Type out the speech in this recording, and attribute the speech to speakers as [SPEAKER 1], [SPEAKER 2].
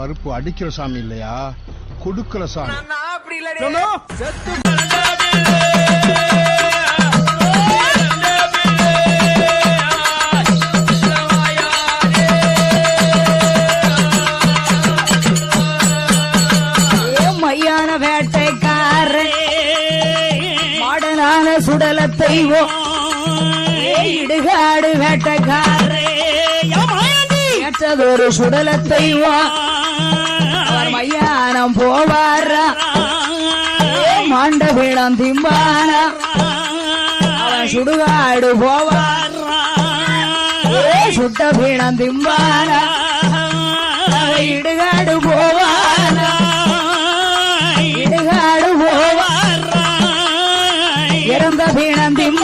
[SPEAKER 1] கருப்பு அடிக்கிற சாமி இல்லையா? கொடுக்கிற சாமி.
[SPEAKER 2] மையான வேட்டைக்காரன் மாடனான சுடல தெய்வம் இடுகாடு வேட்டைக்காரன் ஏற்றதொரு சுடல தெய்வம் அவர் திம்பானம் போவார? மண்ட பீடம் திம்பானம் சுடுகாடு போவார்? சுட்ட பீடம் திம்பான இடுகாடு போவான இடுகாடு போவார்? இறந்த பீடம் திம்பான